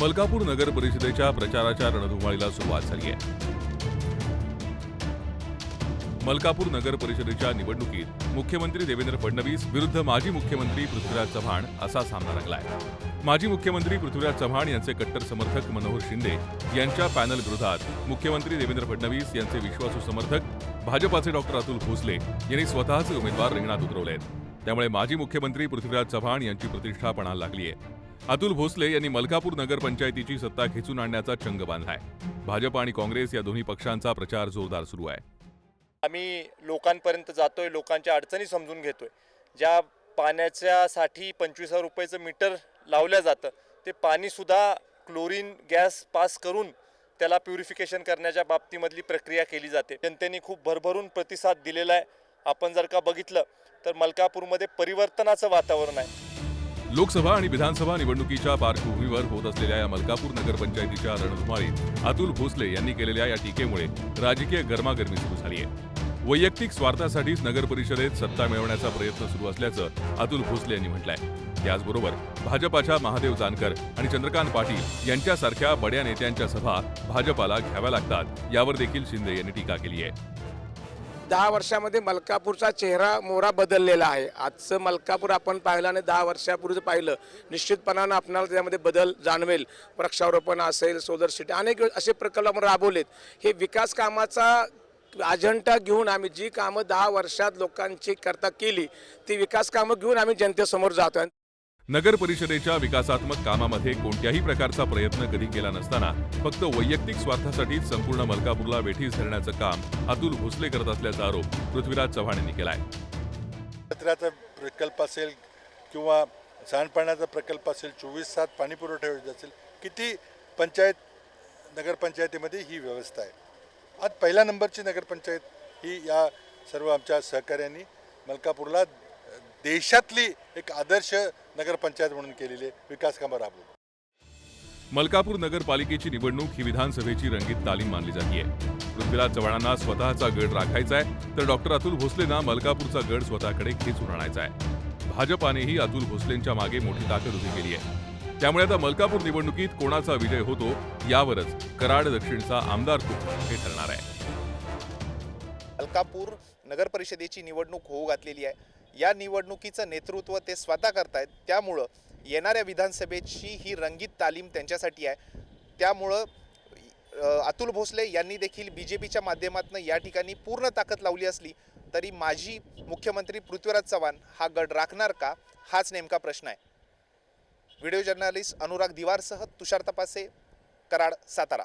मलकापूर नगर परिषदेच्या प्रचाराच्या रणधुमाळीला सुरुवात झाली आहे. मलकापूर नगर परिषदेच्या निवडणुकीत मुख्यमंत्री देवेंद्र फडणवीस विरुद्ध माजी मुख्यमंत्री पृथ्वीराज चव्हाण असा सामना रंगलाय. माजी मुख्यमंत्री पृथ्वीराज चव्हाण यांचे कट्टर समर्थक मनोहर शिंदे यांच्या पॅनल विरोधात मुख्यमंत्री देवेंद्र फडणवीस यांचे विश्वासू समर्थक भाजपाचे डॉक्टर अतुल भोसले यांनी स्वतःचे उमेदवार रिंगणात उतरवले आहेत त्यामुळे माजी मुख्यमंत्री पृथ्वीराज चव्हाण यांची प्रतिष्ठा पणाला लागली आहे अतुल भोसले यांनी मलकापूर नगरपंचायतीची सत्ता खेचून आणण्याचा चंग बांधलाय. भाजप आणि काँग्रेस या दोन्ही पक्षांचा प्रचार जोरदार सुरू आहे. आम्ही लोकांपर्यंत जातोय लोकांच्या अडचणी समजून घेतोय. ज्या पाण्याच्यासाठी पंचवीस हजार रुपयाचं मीटर लावलं जातं ते पाणीसुद्धा क्लोरीन गॅस पास करून त्याला प्युरिफिकेशन करण्याच्या बाबतीमधली प्रक्रिया केली जाते. जनतेने खूप भरभरून प्रतिसाद दिलेला आहे. आपण जर का बघितलं तर मलकापूरमध्ये परिवर्तनाचं वातावरण आहे. लोकसभा आणि विधानसभा निवडणुकीच्या पार्श्वभूमीवर होत असलेल्या या मलकापूर नगरपंचायतीच्या रणधुमाळीत अतुल भोसले यांनी केलेल्या या टीकेमुळे राजकीय गरमागरमी सुरू झाली आहे. वैयक्तिक स्वार्थासाठीच नगर परिषदेत सत्ता मिळवण्याचा प्रयत्न सुरू असल्याचं अतुल भोसले यांनी म्हटलंय. त्याचबरोबर भाजपाच्या महादेव जानकर आणि चंद्रकांत पाटील यांच्यासारख्या बड्या नेत्यांच्या सभा भाजपाला घ्याव्या लागतात यावर देखील शिंदे यांनी टीका केली आहे. दहा वर्षामध्ये मलकापूरचा चेहरा मोहरा बदललेला आहे. आजचं मलकापूर आपण पाहिलं आणि दहा वर्षापूर्वीचं पाहिलं निश्चितपणानं आपणाला त्यामध्ये बदल जाणवेल. वृक्षारोपण असेल सोलर सिटी अनेक असे प्रकल्प आपण राबवलेत. हे विकास कामाचा अजंटा घेऊन आम्ही जी कामं दहा वर्षात लोकांची करता केली ती विकास कामं घेऊन आम्ही जनतेसमोर जातो नगर परिषदेच्या विकासात्मक कामामध्ये कोणत्याही प्रकारचा प्रयत्न कधी केला नसताना फक्त वैयक्तिक स्वार्थासाठी संपूर्ण मलकापूरला वेठीस धरण्याचं काम अतुल भोसले करत असल्याचा आरोप पृथ्वीराज चव्हाण यांनी केलाय. कचऱ्याचा प्रकल्प असेल किंवा सांडपाण्याचा प्रकल्प असेल चोवीस सात पाणी पुरवठा योजना असेल किती पंचायत नगरपंचायतीमध्ये ही व्यवस्था आहे. आज पहिल्या नंबरची नगरपंचायत ही या सर्व आमच्या सहकार्यांनी मलकापूरला देशातली एक आदर्श नगरपंचायत म्हणून केलेली आहे. विकास कामं राबवून. मलकापूर नगरपालिकेची निवडणूक ही विधानसभेची रंगीत तालीम मानली जाते पृथ्वीराज चव्हाणांना स्वतःचा गड राखायचा आहे तर डॉक्टर अतुल भोसलेंना मलकापूरचा गड स्वतःकडे खेचून आणायचा आहे भाजपानेही अतुल भोसलेंच्या मागे मोठी ताकद उभी केली आहे. त्यामुळे आता मलकापूर निवडणुकीत कोणाचा विजय होतो यावरच कराड दक्षिणचा आमदार कोण हे ठरणार आहे. अलकापूर नगर परिषदेची निवडणूक होऊ घातलेली आहे. या निवडणुकीचं नेतृत्व ते स्वतः करतायत त्यामुळं येणाऱ्या विधानसभेची ही रंगीत तालीम त्यांच्यासाठी आहे. त्यामुळं अतुल भोसले यांनी देखील बी जे पीच्या माध्यमातून या ठिकाणी पूर्ण ताकद लावली असली तरी माजी मुख्यमंत्री पृथ्वीराज चव्हाण हा गड राखणार का हाच नेमका प्रश्न आहे. व्हिडिओ जर्नलिस्ट अनुराग दिवारसह तुषार तपासे कराड सातारा.